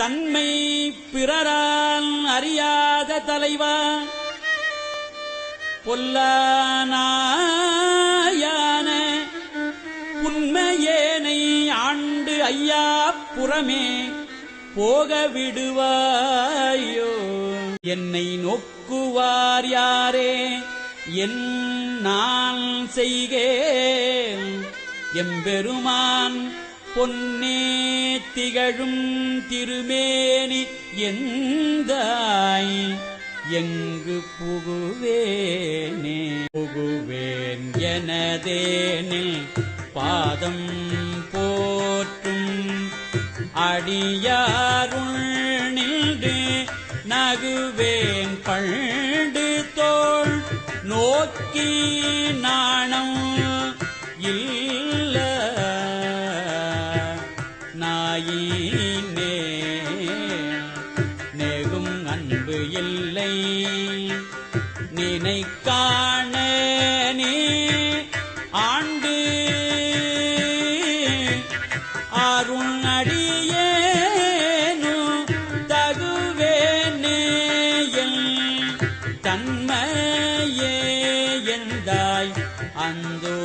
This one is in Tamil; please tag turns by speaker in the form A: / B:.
A: தன்மை பிறரால் அறியாத தலைவா? பொல்லானாயான உண்மையேனை ஆண்டு ஐயா புறமே போக விடுவாயோ? என்னை நோக்குவார் யாரே? என் நான் செய்கேன் எம்பெருமான் பொன்னே திகழும் திருமேனி எந்தாய்? எங்கு புகுவேனே? புகுவேன் எனதேனில் பாதம் போற்றும். அடியாருள் நின்று நகுவேன் பண்டு தோல். நோக்கி நாணம் நாயினே நெகும் அன்பு இல்லை. நினை நீ ஆண்டு. அருள் அடியேனு தகுவேனே தன்மையே எந்தாய் அந்தோ